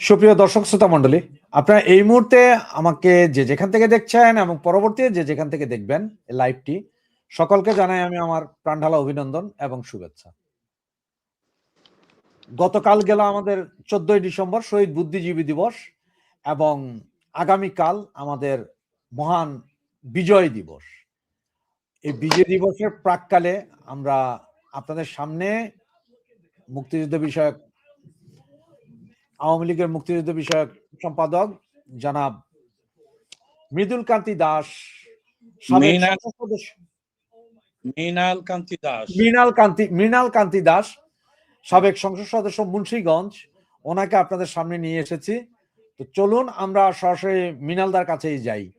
সুপ্রিয় দর্শক, শ্রোতা মন্ডলী আপনারা এই মুহূর্তে আমাকে যে যেখান থেকে দেখছেন এবং পরবর্তী যে যেখান থেকে দেখবেন লাইভটি সকলকে জানাই আমি আমার প্রাণঢালা অভিনন্দন এবং শুভেচ্ছা। গতকাল গেল আমাদের চোদ্দই ডিসেম্বর, শহীদ বুদ্ধিজীবী দিবস, এবং আগামীকাল আমাদের মহান বিজয় দিবস। এই বিজয় দিবসের প্রাককালে আমরা আপনাদের সামনে মুক্তিযুদ্ধ বিষয়ক আওয়ামী লীগের মুক্তিযুদ্ধ বিষয়ক সম্পাদক জনাব মৃদুল কান্তি দাস মৃণাল কান্তি দাস। মৃণাল কান্তি মৃণাল কান্তি দাস সাবেক সংসদ সদস্য মুন্সীগঞ্জ। ওনাকে আপনাদের সামনে নিয়ে এসেছি। তো চলুন আমরা সরাসরি মৃণালদার কাছেই যাই।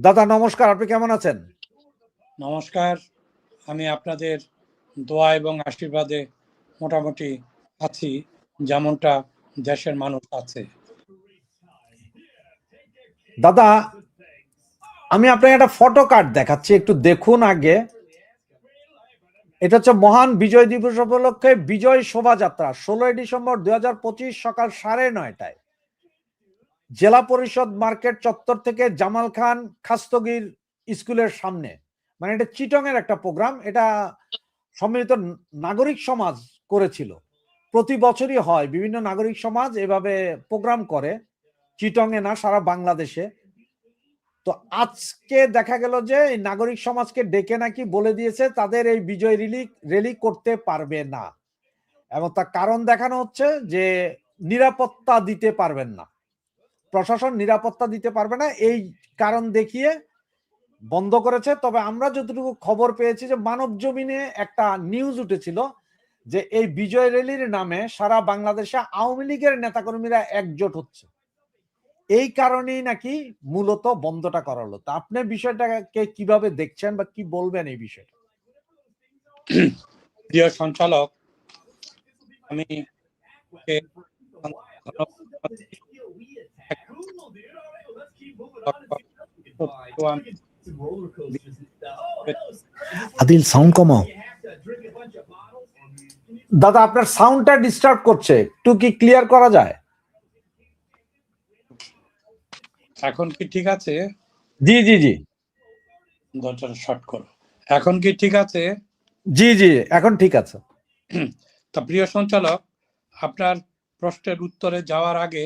দাদা নমস্কার। আপনি কেমন আছেন? নমস্কার। আমি আপনাদের দোয়া এবং আশীর্বাদে মোটামুটি আছি, যেমনটা দেশের মানুষ আছে। দাদা, আমি আপনাকে একটা ফটো কার্ড দেখাচ্ছি, একটু দেখুন আগে। এটা হচ্ছে মহান বিজয় দিবস উপলক্ষে বিজয় শোভাযাত্রা, ষোলোই ডিসেম্বর দুই হাজার পঁচিশ সকাল সাড়ে নয়টায়। জেলা পরিষদ মার্কেট চত্বর থেকে জামাল খান খাস্তগির স্কুলের সামনে। মানে এটা চিটং এর একটা প্রোগ্রাম এটা সম্মিলিত নাগরিক সমাজ করেছিল। প্রতি বছরই হয়, বিভিন্ন নাগরিক সমাজ এভাবে প্রোগ্রাম করে চিটং এ না, সারা বাংলাদেশে। তো আজকে দেখা গেল যে নাগরিক সমাজকে ডেকে নাকি বলে দিয়েছে, তাদের এই বিজয় রিলি, রেলি করতে পারবে না। এবং তার কারণ দেখানো হচ্ছে যে, নিরাপত্তা দিতে পারবেন না। প্রশাসন নিরাপত্তা দিতে পারবে না, এই কারণ দেখিয়ে বন্ধ করেছে। তবে আমরা যতটুকু খবর পেয়েছি যে মানব জমিনে একটা নিউজ উঠেছিল যে এই বিজয় রেলির নামে সারা বাংলাদেশে আওয়ামী লীগের নেতাকর্মীরা একজোট হচ্ছে। এই কারণেই নাকি মূলত বন্ধটা করা হলো তা আপনি বিষয়টাকে কীভাবে দেখছেন বা কি বলবেন এই বিষয়টা? প্রিয় সঞ্চালক আমি আদিল সাউন্ড কমাও। দাদা আপনার সাউন্ডটা ডিস্টার্ব করছে। একটু কি ক্লিয়ার করা যায়? এখন কি ঠিক আছে? জি জি জি। দরজাটা শর্ট করো। এখন কি ঠিক আছে? জি জি এখন ঠিক আছে। তা প্রিয় সঞ্চালক আপনার প্রশ্নের উত্তরে যাওয়ার আগে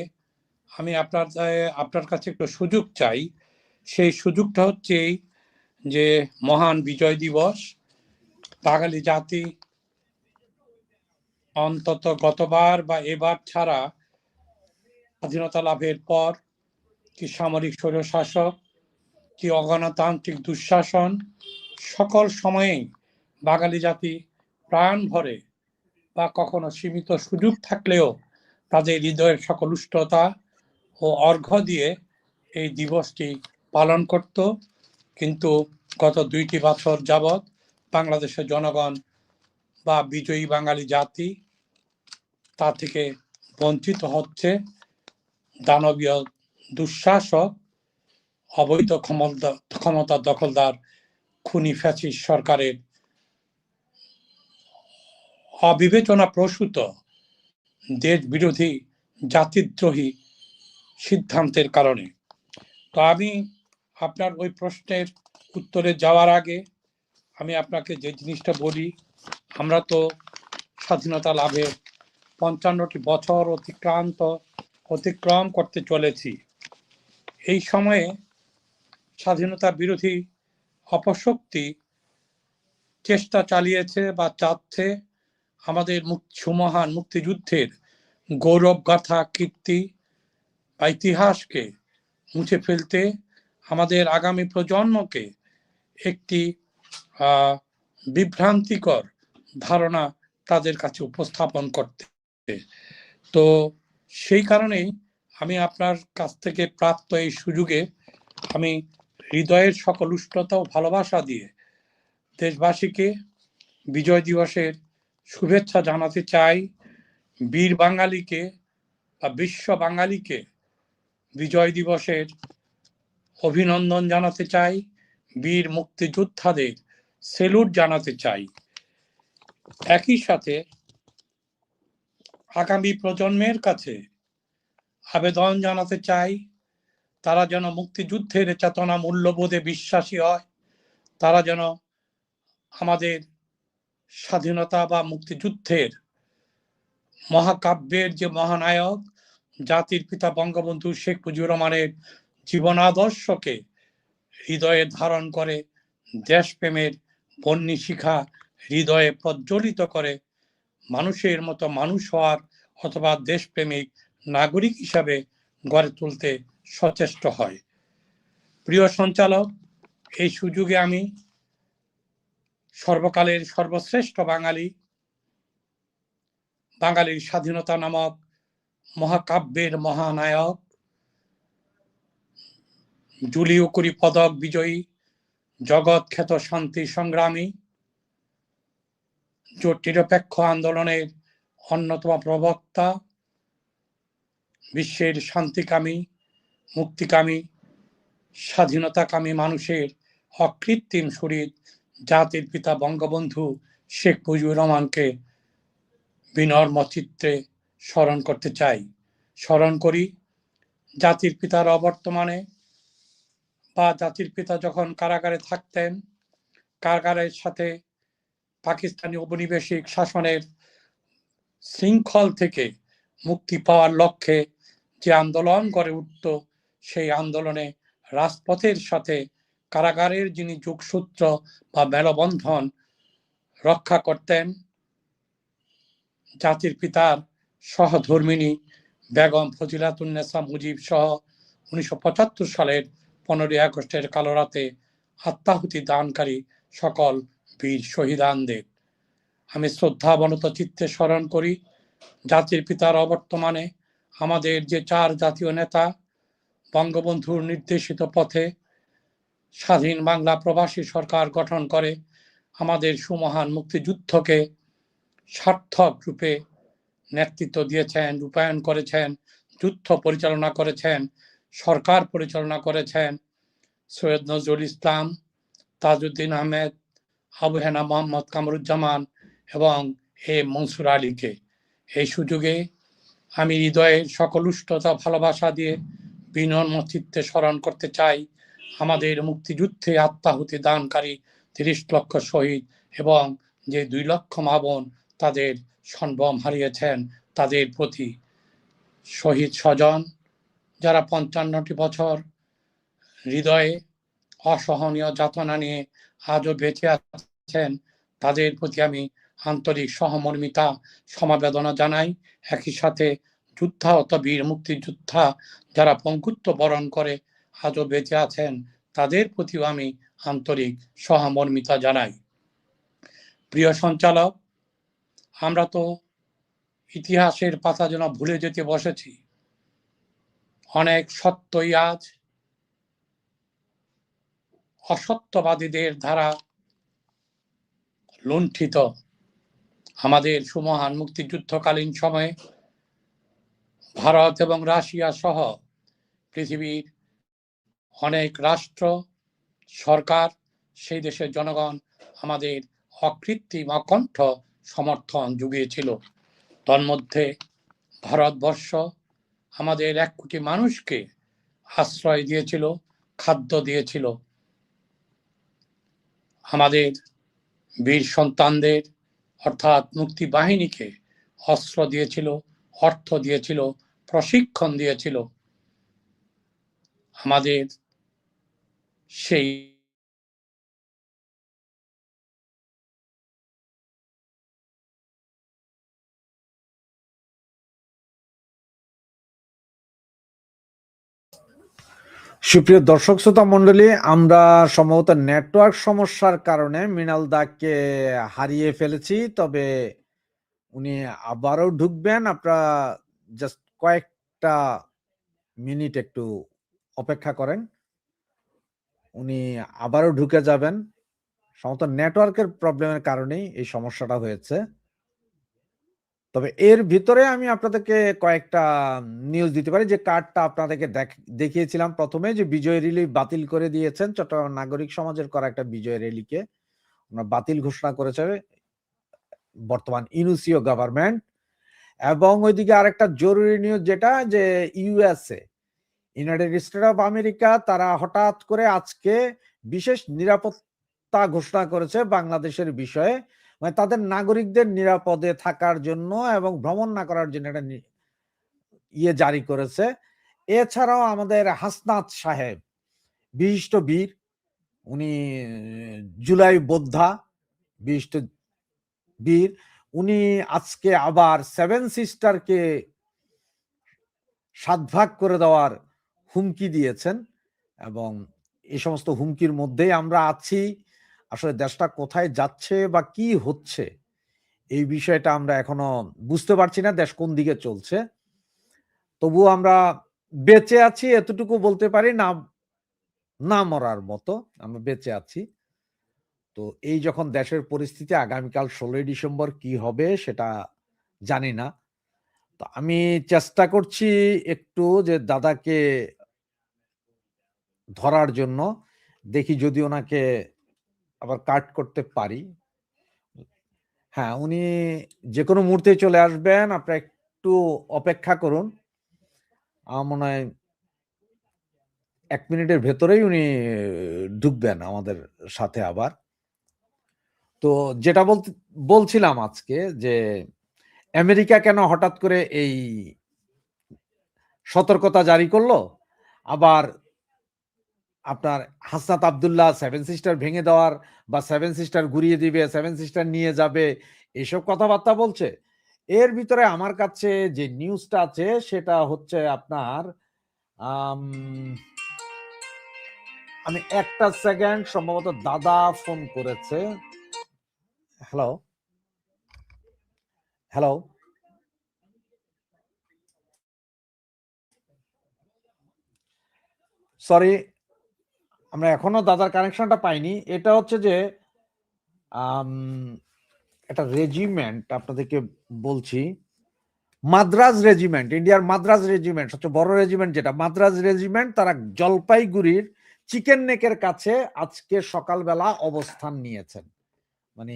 আমি আপনার আপনার কাছে একটু সুযোগ চাই। সেই সুযোগটা হচ্ছে যে মহান বিজয় দিবস বাঙালি জাতি অন্তত গতবার বা এবার ছাড়া স্বাধীনতা লাভের পর কি সামরিক স্বৈরশাসক, কি অগণতান্ত্রিক দুঃশাসন, সকল সময়েই বাঙালি জাতি প্রাণ ভরে বা কখনো সীমিত সুযোগ থাকলেও তাদের হৃদয়ের সকল উষ্ণতা ও অর্ঘ্য দিয়ে এই দিবসটি পালন করত। কিন্তু গত দুইটি বছর যাবৎ বাংলাদেশের জনগণ বা বিজয়ী বাঙালি জাতি তা থেকে বঞ্চিত হচ্ছে দানবীয় দুঃশাসক, অবৈধ ক্ষমতা ক্ষমতা দখলদার খুনি ফ্যাসিস্ট সরকারের অবিবেচনা প্রসূত দেশ বিরোধী জাতিদ্রোহী সিদ্ধান্তের কারণে। তো আমি আপনার ওই প্রশ্নের উত্তরে যাওয়ার আগে আমি আপনাকে যে জিনিসটা বলি, আমরা তো স্বাধীনতা লাভের পঞ্চান্নটি বছর অতিক্রান্ত, অতিক্রম করতে চলেছি। এই সময়ে স্বাধীনতা বিরোধী অপশক্তি চেষ্টা চালিয়েছে বা চাচ্ছে আমাদের সুমহান মুক্তিযুদ্ধের গৌরব, গাথা, কীর্তি বা ইতিহাসকে মুছে ফেলতে আমাদের আগামী প্রজন্মকে একটি বিভ্রান্তিকর ধারণা তাদের কাছে উপস্থাপন করতে তো সেই কারণেই আমি আপনার কাছ থেকে প্রাপ্ত এই সুযোগে আমি হৃদয়ের সকল উষ্ণতা ও ভালোবাসা দিয়ে দেশবাসীকে বিজয় দিবসের শুভেচ্ছা জানাতে চাই। বীর বাঙালিকে বা বিশ্ব বাঙালিকে বিজয় দিবসের অভিনন্দন জানাতে চাই। বীর মুক্তিযোদ্ধাদের সেলুট জানাতে চাই। একই সাথে আগামী প্রজন্মের কাছে আবেদন জানাতে চাই, তারা যেন মুক্তিযুদ্ধের চেতনা মূল্যবোধে বিশ্বাসী হয়, তারা যেন আমাদের স্বাধীনতা বা মুক্তিযুদ্ধের মহাকাব্যের যে মহানায়ক, জাতির পিতা বঙ্গবন্ধু শেখ মুজিবুর রহমানের জীবনাদর্শকে হৃদয়ে ধারণ করে, দেশপ্রেমের বন্যী শিখা হৃদয়ে প্রজ্বলিত করে মানুষের মতো মানুষ হওয়ার অথবা দেশপ্রেমিক নাগরিক হিসাবে গড়ে তুলতে সচেষ্ট হয়। প্রিয় সঞ্চালক, এই সুযোগে আমি সর্বকালের সর্বশ্রেষ্ঠ বাঙালি, বাঙালির স্বাধীনতা নামক মহাকাব্যের মহানায়ক, জুলিও কুড়ি পদক বিজয়ী, জগৎ খ্যাত শান্তি সংগ্রামী জোট নিরপেক্ষ আন্দোলনের অন্যতম প্রবক্তা, বিশ্বের শান্তিকামী, মুক্তিকামী, স্বাধীনতাকামী মানুষের অকৃত্রিম শরীর জাতির পিতা বঙ্গবন্ধু শেখ মুজিবুর রহমানকে বিনর্ম চিত্রে স্মরণ করতে চাই। স্মরণ করি, জাতির পিতার অবর্তমানে বা জাতির পিতা যখন কারাগারে থাকতেন, কারাগারের সাথে পাকিস্তানি উপনিবেশিক শাসনের শৃঙ্খল থেকে মুক্তি পাওয়ার লক্ষ্যে যে আন্দোলন গড়ে উঠত, সেই আন্দোলনে রাজপথের সাথে কারাগারের যিনি যোগসূত্র বা মেলবন্ধন রক্ষা করতেন, জাতির পিতার সহধর্মিনী বেগম ফজিলাতুন্নেসা মুজিব সহ উনিশশো পঁচাত্তর সালের পনেরোই আগস্টের কালো রাতে আত্মাহুতি দানকারী সকল বীর শহীদানদের। আমি শ্রদ্ধাবনত চিত্তে স্মরণ করি, জাতির পিতার অবর্তমানে আমাদের যে চার জাতীয় নেতা, বঙ্গবন্ধুর নির্দেশিত পথে স্বাধীন বাংলা প্রবাসী সরকার গঠন করে আমাদের সুমহান মুক্তিযুদ্ধকে সার্থক রূপে নেতৃত্ব দিয়েছেন, রূপায়ণ করেছেন, যুদ্ধ পরিচালনা করেছেন, সরকার পরিচালনা করেছেন সৈয়দ নজরুল ইসলাম, তাজউদ্দিন আহমেদ আবু হেনা মোহাম্মদ কামরুজ্জামান এবং এ মনসুর আলীকে। এই সুযোগে আমি হৃদয়ের সকল উষ্ণতা, ভালোবাসা দিয়ে বিনম্র চিত্তে স্মরণ করতে চাই আমাদের মুক্তিযুদ্ধে আত্মাহুতি দানকারী তিরিশ লক্ষ শহীদ এবং যে দুই লক্ষ মা বোন তাদের সম্ভ্রম হারিয়েছেন তাদের প্রতি শহীদ স্বজন, যারা পঞ্চান্নটি বছর হৃদয়ে অসহনীয় যাতনা নিয়ে আজও বেঁচে আছেন, তাদের প্রতি আমি আন্তরিক সহমর্মিতা, সমবেদনা জানাই। একই সাথে যুদ্ধা যুদ্ধাহত বীর মুক্তিযোদ্ধা যারা পঙ্গুত্ব বরণ করে আজও বেঁচে আছেন, তাদের প্রতিও আমি আন্তরিক সহমর্মিতা জানাই। প্রিয় সঞ্চালক, আমরা তো ইতিহাসের পাতা যেন ভুলে যেতে বসেছি। অনেক সত্যই আজ অসত্যবাদীদের দ্বারা লুণ্ঠিত আমাদের সুমহান মুক্তিযুদ্ধকালীন সময়ে ভারত এবং রাশিয়া সহ পৃথিবীর অনেক রাষ্ট্র, সরকার, সেই দেশের জনগণ আমাদের অকৃত্রিম অকণ্ঠ সমর্থন জুগিয়েছিল। তন্মধ্যে ভারতবর্ষ আমাদের এক কোটি মানুষকে আশ্রয় দিয়েছিল, খাদ্য দিয়েছিল আমাদের বীর সন্তানদের অর্থাৎ মুক্তি বাহিনীকে অস্ত্র দিয়েছিল অর্থ দিয়েছিল প্রশিক্ষণ দিয়েছিল। আমাদের সেই সুপ্রিয় দর্শক শ্রোতা মন্ডলী আমরা সম্ভবত নেটওয়ার্ক সমস্যার কারণে মৃণাল দাকে হারিয়ে ফেলেছি, তবে উনি আবারও ঢুকবেন। আপনারা জাস্ট কয়েকটা মিনিট একটু অপেক্ষা করেন। উনি আবারও ঢুকে যাবেন। সম্ভবত নেটওয়ার্কের প্রবলেমের কারণেই এই সমস্যাটা হয়েছে। তবে এর ভিতরে আমি আপনাদেরকে কয়েকটা নিউজ দিতে পারি। যে কার্ডটা আপনাদেরকে দেখ- দেখিয়েছিলাম প্রথমে যে বিজয় রেলি বাতিল করে দিয়েছেন চট্টগ্রাম নাগরিক সমাজের করা একটা বিজয় রেলিকে ওনারা বাতিল ঘোষণা করেছে বর্তমান ইনুসিও গভর্নমেন্ট এবং ওইদিকে আরেকটা জরুরি নিউজ যেটা যে USA United State of America তারা হঠাৎ করে আজকে বিশেষ নিরাপত্তা ঘোষণা করেছে বাংলাদেশের বিষয়ে। মানে তাদের নাগরিকদের নিরাপদে থাকার জন্য এবং ভ্রমণ না করার জন্য একটা ইয়ে জারি করেছে। এছাড়াও আমাদের হাসনাত সাহেব, বিশিষ্ট বীর, উনি, জুলাই বোদ্ধা, বিশিষ্ট বীর, উনি আজকে আবার সেভেন সিস্টারকে সাত ভাগ করে দেওয়ার হুমকি দিয়েছেন এবং এই সমস্ত হুমকির মধ্যেই আমরা আছি। আসলে দেশটা কোথায় যাচ্ছে বা কি হচ্ছে, এই বিষয়টা আমরা এখনও বুঝতে পারছি না, দেশ কোন দিকে চলছে। তবুও আমরা বেঁচে আছি এতটুকু বলতে পারি, না না মরার মতো আমরা বেঁচে আছি। তো এই যখন দেশের পরিস্থিতি আগামীকাল ষোলোই ডিসেম্বর কি হবে সেটা জানি না। তো আমি চেষ্টা করছি একটু যে দাদাকে ধরার জন্য, দেখি যদি ওনাকে আবার কাট করতে পারি। হ্যাঁ উনি যে কোনো মুহূর্তে চলে আসবেন, আপনারা একটু অপেক্ষা করুন। আমার মনে হয় এক মিনিটের ভেতরেই উনি ঢুকবেন আমাদের সাথে আবার। তো যেটা বলছিলাম আজকে যে আমেরিকা কেন হঠাৎ করে এই সতর্কতা জারি করল? আবার আপনার হাসনাত আবদুল্লাহ সেভেন সিস্টার ভেঙে দেওয়ার বা সেভেন সিস্টার ঘুরিয়ে দিবে সেভেন সিস্টার নিয়ে যাবে, এসব কথাবার্তা বলছে। এর ভিতরে আমার কাছে যে নিউজটা আছে, সেটা হচ্ছে আপনার, আমি একটা সেকেন্ড সম্ভবত দাদা ফোন করেছে। হ্যালো হ্যালো সরি আমরা এখনও দাদার কানেকশনটা পাইনি। এটা হচ্ছে যে একটা রেজিমেন্ট আপনাদেরকে বলছি। মাদ্রাজ রেজিমেন্ট ইন্ডিয়ার মাদ্রাজ রেজিমেন্ট সবচেয়ে বড় রেজিমেন্ট যেটা, মাদ্রাজ রেজিমেন্ট তারা জলপাইগুড়ির চিকেন নেকের কাছে আজকে সকালবেলা অবস্থান নিয়েছেন। মানে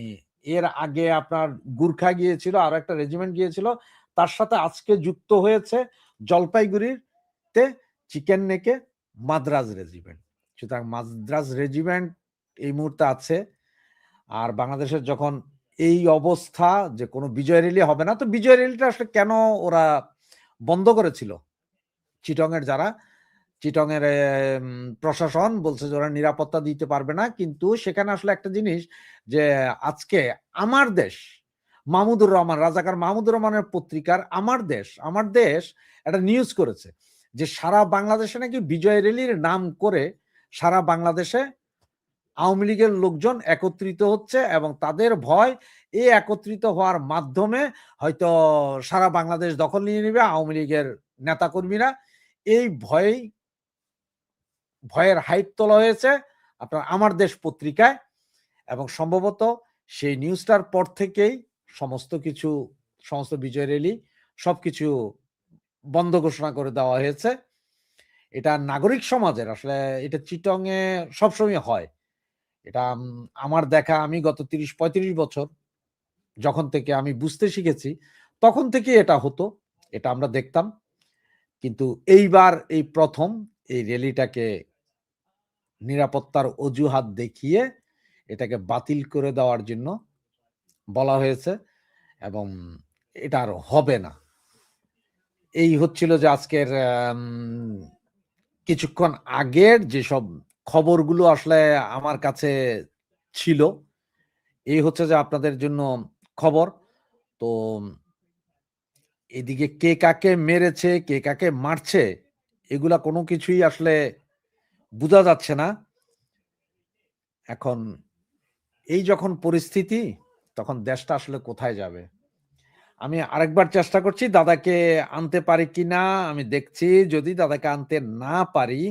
এর আগে আপনার গুর্খা গিয়েছিল, আর একটা রেজিমেন্ট গিয়েছিল, তার সাথে আজকে যুক্ত হয়েছে জলপাইগুড়িতে চিকেন নেকে মাদ্রাজ রেজিমেন্ট সুতরাং মাদ্রাজ রেজিমেন্ট এই মুহূর্তে আছে। আর বাংলাদেশের যখন এই অবস্থা যে কোনো বিজয় র্যালি হবে না, তো বিজয় র্যালিটা আসলে কেন ওরা বন্ধ করেছিল? চিটং এর যারা চিটং এর প্রশাসন বলছে যে ওরা নিরাপত্তা দিতে পারবে না। কিন্তু সেখানে আসলে একটা জিনিস যে আজকে আমার দেশ, মাহমুদুর রহমান, রাজাকার মাহমুদুর রহমানের পত্রিকার আমার দেশ আমার দেশ একটা নিউজ করেছে যে সারা বাংলাদেশে নাকি বিজয় র্যালির নাম করে সারা বাংলাদেশে আওয়ামী লীগের লোকজন একত্রিত হচ্ছে এবং তাদের ভয় এই একত্রিত হওয়ার মাধ্যমে হয়তো সারা বাংলাদেশ দখল নিয়ে নেবে আওয়ামী লীগের নেতাকর্মীরা। এই ভয়েই, ভয়ের হাইট তোলা হয়েছে আপনার আমার দেশ পত্রিকায় এবং সম্ভবত সেই নিউজটার পর থেকেই সমস্ত কিছু, সমস্ত বিজয় র্যালি সবকিছু বন্ধ ঘোষণা করে দেওয়া হয়েছে। এটা নাগরিক সমাজের, আসলে এটা চিটং এ সবসময় হয়। এটা আমার দেখা আমি গত তিরিশ, পঁয়ত্রিশ বছর যখন থেকে আমি বুঝতে শিখেছি, তখন থেকে এটা হতো, এটা আমরা দেখতাম। কিন্তু এইবার এই প্রথম এই র্যালিটাকে নিরাপত্তার অজুহাত দেখিয়ে এটাকে বাতিল করে দেওয়ার জন্য বলা হয়েছে এবং এটা আর হবে না। এই হচ্ছিল যে আজকের কিছুক্ষণ আগের যেসব খবরগুলো আসলে আমার কাছে ছিল এই হচ্ছে যে আপনাদের জন্য খবর। তো এদিকে কে কাকে মেরেছে, কে কাকে মারছে, এগুলা কোনো কিছুই আসলে বোঝা যাচ্ছে না। এখন এই যখন পরিস্থিতি, তখন দেশটা আসলে কোথায় যাবে? আমি আরেকবার চেষ্টা করছি দাদাকে আনতে পারি কিনা আমি দেখছি যদি দাদাকে আনতে না পারি,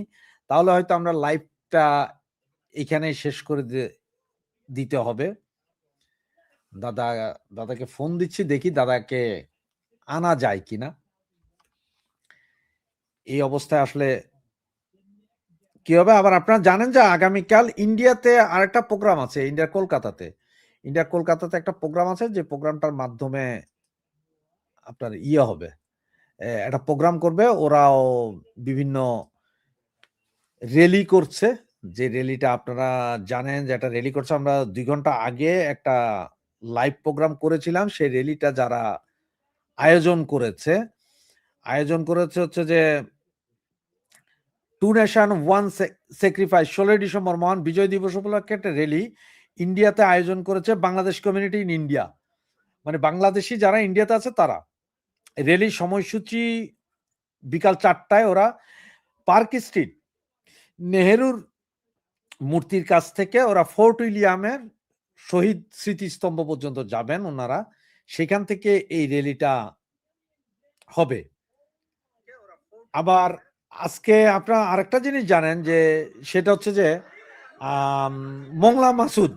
তাহলে হয়তো আমরা লাইভটা এখানেই শেষ করে দিতে হবে। দাদা, দাদাকে ফোন দিচ্ছি, দেখি দাদাকে আনা যায় কিনা এই অবস্থায় আসলে কি হবে? আবার আপনারা জানেন যে আগামীকাল ইন্ডিয়াতে আরেকটা প্রোগ্রাম আছে ইন্ডিয়ার কলকাতাতে ইন্ডিয়ার কলকাতাতে একটা প্রোগ্রাম আছে, যে প্রোগ্রামটার মাধ্যমে আপনার ইয়ে হবে। একটা প্রোগ্রাম করবে, ওরাও বিভিন্ন রেলি করছে। যে রেলিটা আপনারা জানেন যে একটা রেলি করছে, আমরা দুই ঘণ্টা আগে একটা লাইভ প্রোগ্রাম করেছিলাম। সেই রেলিটা যারা আয়োজন করেছে আয়োজন করেছে হচ্ছে যে টু নেশন ওয়ান স্যাক্রিফাইস ষোলোই ডিসেম্বর মহান বিজয় দিবস উপলক্ষে একটা রেলি ইন্ডিয়াতে আয়োজন করেছে, বাংলাদেশ কমিউনিটি ইন ইন্ডিয়া মানে বাংলাদেশি যারা ইন্ডিয়াতে আছে, তারা। রেলি সময়সূচি বিকাল চারটায় ওরা পার্ক স্ট্রিট, নেহেরুর মূর্তির কাছ থেকে ওরা ফোর্ট উইলিয়ামের শহীদ স্মৃতিস্তম্ভ পর্যন্ত যাবেন ওনারা। সেখান থেকে এই র্যালিটা হবে। আবার আজকে আপনারা আরেকটা জিনিস জানেন যে, সেটা হচ্ছে যে মংলা মাসুদ।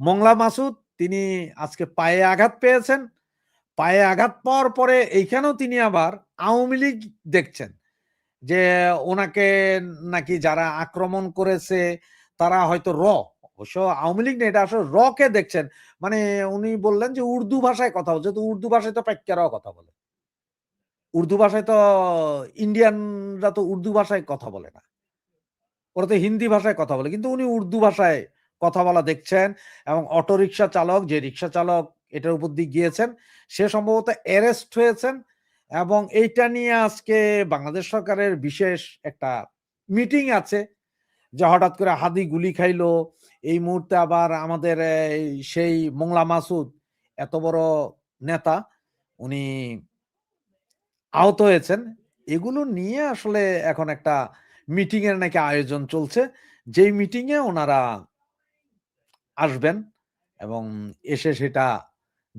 মংলা মাসুদ, তিনি আজকে পায়ে আঘাত পেয়েছেন। পায়ে আঘাত পাওয়ার পরে এইখানেও তিনি আবার আওয়ামী লীগ দেখছেন যে ওনাকে নাকি যারা আক্রমণ করেছে তারা হয়তো র, অবশ্য আওয়ামী লীগ না এটা আসলে র কে দেখছেন? মানে উনি বললেন যে উর্দু ভাষায় কথা বলছে, তো উর্দু ভাষায় তো প্যাক্কারাও কথা বলে। উর্দু ভাষায় তো ইন্ডিয়ানরা তো উর্দু ভাষায় কথা বলে না। ওরা তো হিন্দি ভাষায় কথা বলে, কিন্তু উনি উর্দু ভাষায় কথা বলা দেখছেন এবং অটোরিকশা চালক, যে রিক্সা চালক এটার উপর দিয়ে গিয়েছেন। সে সম্ভবত অ্যারেস্ট হয়েছেন এবং এইটা নিয়ে আজকে বাংলাদেশ সরকারের বিশেষ একটা মিটিং আছে যে হঠাৎ করে হাদি গুলি খাইলো। এই মুহূর্তে আবার আমাদের সেই মোংলা মাসুদ এত বড় নেতা, উনি আহত হয়েছেন। এগুলো নিয়ে আসলে এখন একটা মিটিং এর নাকি আয়োজন চলছে। যেই মিটিং এ ওনারা আসবেন এবং এসে সেটা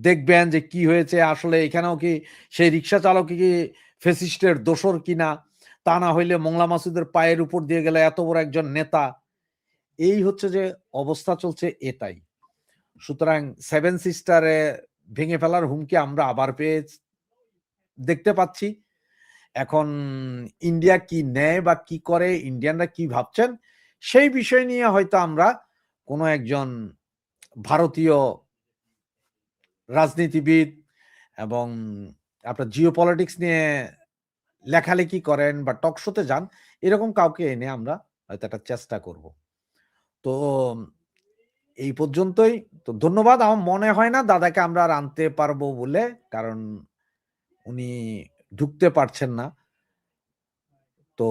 দেখবেন যে কি হয়েছে, আসলে এখানেও কি সেই রিক্সা চালক কি ফেসিস্টের দোসর কিনা? তা না হইলে মোংলা মাসুদের পায়ের উপর দিয়ে গেলে এত বড় একজন নেতা। এই হচ্ছে যে অবস্থা চলছে এটাই। সুতরাং সেভেন সিস্টারে ভেঙে ফেলার হুমকি আমরা আবার পেয়ে দেখতে পাচ্ছি। এখন ইন্ডিয়া কি নেয় বা কি করে, ইন্ডিয়ানরা কি ভাবছেন, সেই বিষয় নিয়ে হয়তো আমরা কোনো একজন ভারতীয় রাজনীতিবিদ এবং আপনার জিও পলিটিক্স নিয়ে লেখালেখি করেন বা টক শোতে যান, এরকম কাউকে এনে আমরা হয়তো একটা চেষ্টা করব। তো, এই পর্যন্তই। তো ধন্যবাদ। আমার মনে হয় না দাদাকে আমরা আর আনতে পারব বলে, কারণ উনি ঢুকতে পারছেন না। তো,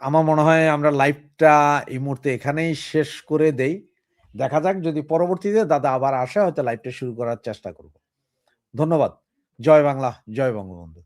আমার মনে হয় আমরা লাইভটা এই মুহূর্তে এখানেই শেষ করে দেই। দেখা যাক যদি পরবর্তীতে দাদা আবার আসে, হয়তো লাইভটা শুরু করার চেষ্টা করব। ধন্যবাদ। জয় বাংলা, জয় বঙ্গবন্ধু।